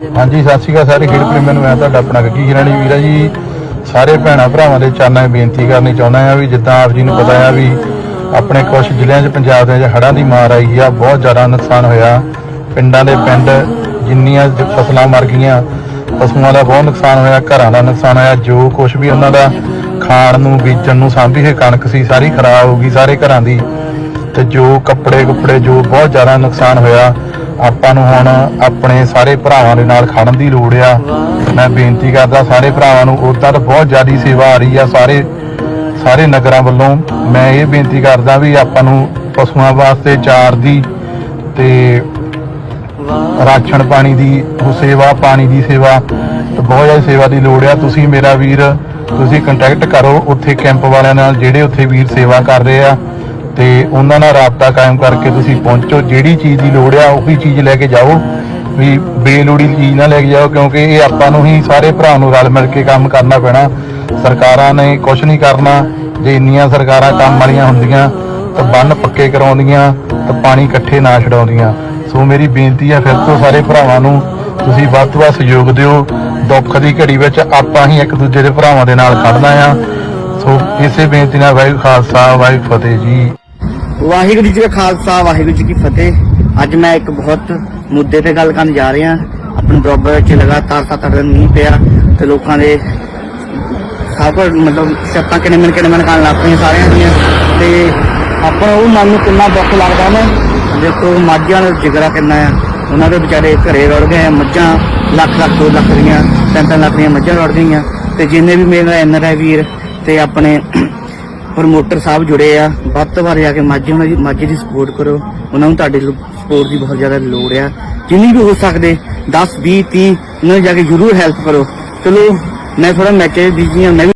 ਹਾਂਜੀ, ਸਤਿ ਸ਼੍ਰੀ ਅਕਾਲ ਸਾਰੇ ਖੇਡ ਪ੍ਰੇਮੀਆਂ ਨੂੰ ਮੈਂ ਤੁਹਾਡਾ ਆਪਣਾ ਗੱਗੀ ਗਿਰਾਣੀ ਵੀਰਾ ਜੀ। ਸਾਰੇ ਭੈਣਾਂ ਭਰਾਵਾਂ ਦੇ ਚਰਨਾਂ 'ਚ ਬੇਨਤੀ ਕਰਨੀ ਚਾਹੁੰਦਾ ਹਾਂ ਵੀ ਜਿੱਦਾਂ ਆਪ ਜੀ ਨੂੰ ਪਤਾ ਆ ਵੀ ਆਪਣੇ ਕੁਝ ਜ਼ਿਲ੍ਹਿਆਂ 'ਚ, ਪੰਜਾਬ ਦੇ ਹੜ੍ਹਾਂ ਦੀ ਮਾਰ ਆਈ ਆ, ਬਹੁਤ ਜ਼ਿਆਦਾ ਨੁਕਸਾਨ ਹੋਇਆ। ਪਿੰਡਾਂ ਦੇ ਪਿੰਡ ਜਿੰਨੀਆਂ ਫਸਲਾਂ ਮਰ ਗਈਆਂ, ਪਸ਼ੂਆਂ ਦਾ ਬਹੁਤ ਨੁਕਸਾਨ ਹੋਇਆ, ਘਰਾਂ ਦਾ ਨੁਕਸਾਨ ਹੋਇਆ, ਜੋ ਕੁਝ ਵੀ ਉਹਨਾਂ ਦਾ ਖਾਣ ਨੂੰ, ਬੀਜਣ ਨੂੰ ਸਾਂਭੀ ਹੋਈ ਕਣਕ ਸੀ, ਸਾਰੀ ਖਰਾਬ ਹੋ ਗਈ ਸਾਰੇ ਘਰਾਂ ਦੀ। ਤੇ ਜੋ ਕੱਪੜੇ ਕੁੱਪੜੇ ਜੋ ਬਹੁਤ ਜ਼ਿਆਦਾ ਨੁਕਸਾਨ ਹੋਇਆ ਆਪਾਂ ਨੂੰ ਹੁਣ ਆਪਣੇ ਸਾਰੇ ਭਰਾਵਾਂ ਦੇ ਨਾਲ ਖੜਨ ਦੀ ਲੋੜ ਆ। ਮੈਂ ਬੇਨਤੀ ਕਰਦਾ ਸਾਰੇ ਭਰਾਵਾਂ ਨੂੰ ਉਦਾਂ ਤਾਂ ਬਹੁਤ ਜ਼ਿਆਦੀ ਸੇਵਾ ਆ ਰਹੀ ਆ ਸਾਰੇ ਸਾਰੇ ਨਗਰਾਂ ਵੱਲੋਂ। ਮੈਂ ਇਹ ਬੇਨਤੀ ਕਰਦਾ ਵੀ ਆਪਾਂ ਨੂੰ ਪਸ਼ੂਆਂ ਵਾਸਤੇ ਚਾਰ ਦੀ ਤੇ ਰਾਸ਼ਨ ਪਾਣੀ ਦੀ ਸੇਵਾ, ਪਾਣੀ ਦੀ ਸੇਵਾ ਬਹੁਤ ਜ਼ਿਆਦਾ ਸੇਵਾ ਦੀ ਲੋੜ ਆ। ਤੁਸੀਂ ਮੇਰਾ ਵੀਰ, ਤੁਸੀਂ ਕੰਟੈਕਟ ਕਰੋ, ਉੱਥੇ ਕੈਂਪ ਵਾਲਿਆਂ ਨਾਲ ਜਿਹੜੇ ਉੱਥੇ ਵੀਰ ਸੇਵਾ ਕਰ ਰਹੇ ਆ। ਤੇ ਉਹਨਾਂ ਨਾਲ ਰਾਬਤਾ ਕਾਇਮ ਕਰਕੇ ਤੁਸੀਂ ਪਹੁੰਚੋ। ਜਿਹੜੀ ਚੀਜ਼ ਦੀ ਲੋੜ ਆ, ਉਹੀ ਚੀਜ਼ ਲੈ ਕੇ ਜਾਓ। ਵੀ ਬੇਲੋੜੀ ਚੀਜ਼ ਨਾ ਲੈ ਕੇ ਜਾਓ, ਕਿਉਂਕਿ ਇਹ ਆਪਾਂ ਨੂੰ ਹੀ ਸਾਰੇ ਭਰਾ ਨੂੰ ਰਲ ਮਿਲ ਕੇ ਕੰਮ ਕਰਨਾ ਪੈਣਾ। ਸਰਕਾਰਾਂ ਨੇ ਕੁਝ ਨਹੀਂ ਕਰਨਾ। ਜੇ ਇੰਨੀਆਂ ਸਰਕਾਰਾਂ ਕੰਮ ਵਾਲੀਆਂ ਹੁੰਦੀਆਂ, ਤਾਂ ਬੰਨ ਪੱਕੇ ਕਰਾਉਂਦੀਆਂ, ਤਾਂ ਪਾਣੀ ਇਕੱਠੇ ਨਾ ਛਡਾਉਂਦੀਆਂ। ਸੋ ਮੇਰੀ ਬੇਨਤੀ ਹੈ ਫਿਰ ਤੋਂ ਸਾਰੇ ਭਰਾਵਾਂ ਨੂੰ ਤੁਸੀਂ ਵੱਧ ਤੋਂ ਵੱਧ ਸਹਿਯੋਗ ਦਿਓ। ਦੁੱਖ ਦੀ ਘੜੀ ਵਿੱਚ ਆਪਾਂ ਹੀ ਇੱਕ ਦੂਜੇ ਦੇ ਭਰਾਵਾਂ ਦੇ ਨਾਲ ਖੜਨਾ ਆ। ਸੋ ਇਸੇ ਬੇਨਤੀ ਨਾਲ ਵਾਹਿਗੁਰੂ ਖਾਲਸਾ, ਵਾਹਿਗੁਰੂ ਫਤਿਹ ਜੀ। ਵਾਹਿਗੁਰੂ ਜੀ ਕਾ ਖਾਲਸਾ, ਵਾਹਿਗੁਰੂ ਜੀ ਕੀ ਫਤਿਹ। ਅੱਜ ਮੈਂ ਇੱਕ ਬਹੁਤ ਮੁੱਦੇ ਤੇ ਗੱਲ ਕਰਨ ਜਾ ਰਿਹਾ। ਆਪਣੇ ਬਰਾਬਰ ਵਿੱਚ ਲਗਾਤਾਰ ਸੱਤ ਅੱਠ ਦਿਨ ਮੀਂਹ ਪਿਆ ਤੇ ਲੋਕਾਂ ਦੇ ਸਭ ਕੁਝ ਮਤਲਬ ਛੱਤਾਂ ਕਿਨੇ ਮਿਲ ਕਿਨੇ ਮਿਲ ਕਰਨ ਲੱਗ ਪਈਆਂ ਸਾਰਿਆਂ ਦੀਆਂ। ਤੇ ਆਪਾਂ ਉਹ ਮਨ ਨੂੰ ਕਿੰਨਾ ਦੁੱਖ ਲੱਗਦਾ ਨਾ। ਦੇਖੋ ਮਾਝਾਂ ਦਾ ਜਿਗਰਾ ਕਿੰਨਾ ਆ। ਉਹਨਾਂ ਦੇ ਵਿਚਾਰੇ ਘਰੇ ਰੁੜ ਗਏ ਮੱਝਾਂ ਲੱਖ ਲੱਖ, ਦੋ ਲੱਖ ਦੀਆਂ, ਤਿੰਨ ਤਿੰਨ ਲੱਖ ਦੀਆਂ ਮੱਝਾਂ ਰੁੜ ਗਈਆਂ। ਤੇ ਜਿੰਨੇ ਵੀ ਮੇਰੇ ਐਨਆਰਆਈ ਵੀਰ, ਤੇ ਆਪਣੇ ਪ੍ਰਮੋਟਰ ਸਾਹਿਬ ਜੁੜੇ ਆ। ਵੱਧ ਤੋਂ ਵੱਧ ਜਾ ਕੇ ਮਾਝੇ ਉਹਨਾਂ ਦੀ, ਮਾਝੇ ਦੀ ਸਪੋਰਟ ਕਰੋ। ਉਹਨਾਂ ਨੂੰ ਤੁਹਾਡੇ ਸਪੋਰਟ ਦੀ ਬਹੁਤ ਜ਼ਿਆਦਾ ਲੋੜ ਆ। ਜਿੰਨੀ ਵੀ ਹੋ ਸਕਦੇ 10 20 30 ਉਹਨਾਂ ਨੂੰ ਜਾ ਕੇ ਜ਼ਰੂਰ ਹੈਲਪ ਕਰੋ। ਚਲੋ, ਮੈਂ ਥੋੜਾ ਮੈਸੇਜ ਬੀਜੀ ਹਾਂ ਮੈਂ ਵੀ